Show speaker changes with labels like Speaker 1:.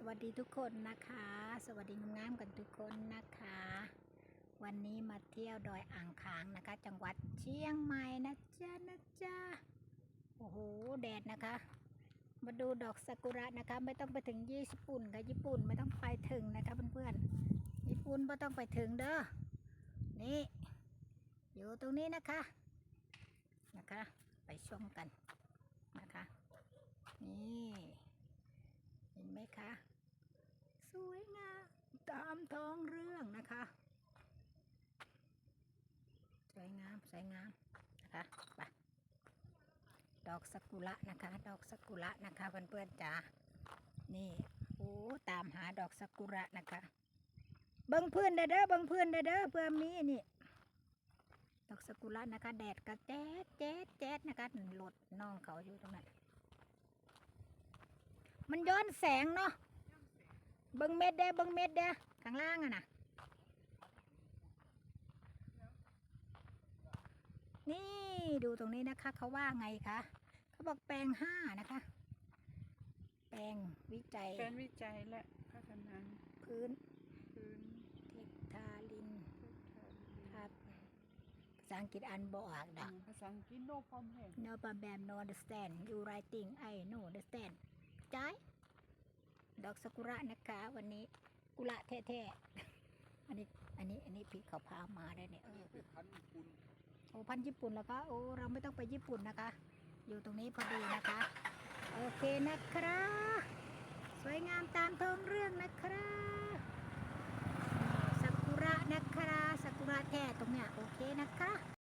Speaker 1: สวัสดีทุกคนนะคะ สวัสดีงามๆกันทุกคนนะคะ วันนี้มาเที่ยวดอยอ่างขางนะคะ จังหวัดเชียงใหม่นะจ๊ะนะจ๊ะโอ้โหแดดนะคะ มาดูดอกซากุระนะคะ ไม่ต้องไปถึงญี่ปุ่นค่ะญี่ปุ่นไม่ต้องไปถึงนะคะเพื่อนๆญี่ปุ่นไม่ต้องไปถึงเด้อนี่อยู่ตรงนี้นะคะนะคะ ไปชมกันนะคะ นี่ เห็นไหม คะ สวยงามตามท้องเรื่องนะคะ สวยงามสวยงามนะคะไปดอกสากุระนะคะ ดอกสากุระนะคะเพื่อนๆจ๋านี่โอ้ตามหาดอกสากุระนะคะเบิ้งเพื่อนเด้อเบิ้งเพื่อนเด้อเพื่อนมีนี่ดอกสากุระนะคะ แดดก็แจ๊ดแจ๊ดแจ๊ดนะคะหลดน้องเขาอยู่ตรงนั้น มันย้อนแสงเนาะเบิ้งเม็ดเด้อเบิ้งเม็ดเด้อข้างล่างอะนะนี่ดูตรงนี้นะคะ เขาว่าไงคะเขาบอกแปลงห้านะคะ แปลงวิจัย
Speaker 2: การวิจัยและพัฒนา
Speaker 1: พื้น
Speaker 2: พื้น
Speaker 1: เทคทาลิน
Speaker 2: พื้นฐาน
Speaker 1: ครับภาษาอังกฤษอันบออกดอก
Speaker 2: ภาษาอังกฤษ no problem
Speaker 1: no problem no understand you writing I no understand จ้ายด อกซากุระนะคะ วันนี้กุระแท้ๆอันนี้อันนี้อันนี้พี่เขาพามาได้เนี่ยเออ
Speaker 3: เป็นพันธุ์ญี่ปุ่น
Speaker 1: โอ้พันธุ์ญี่ปุ่นแล้วก็โอ้เราไม่ต้องไปญี่ปุ่นนะคะ อยู่ตรงนี้พอดีนะคะ โอเคนะครับสวยงามตามท้องเรื่องนะครับซากุระนะครับซากุระแท้ตรงเนี้ยโอเคนะคะ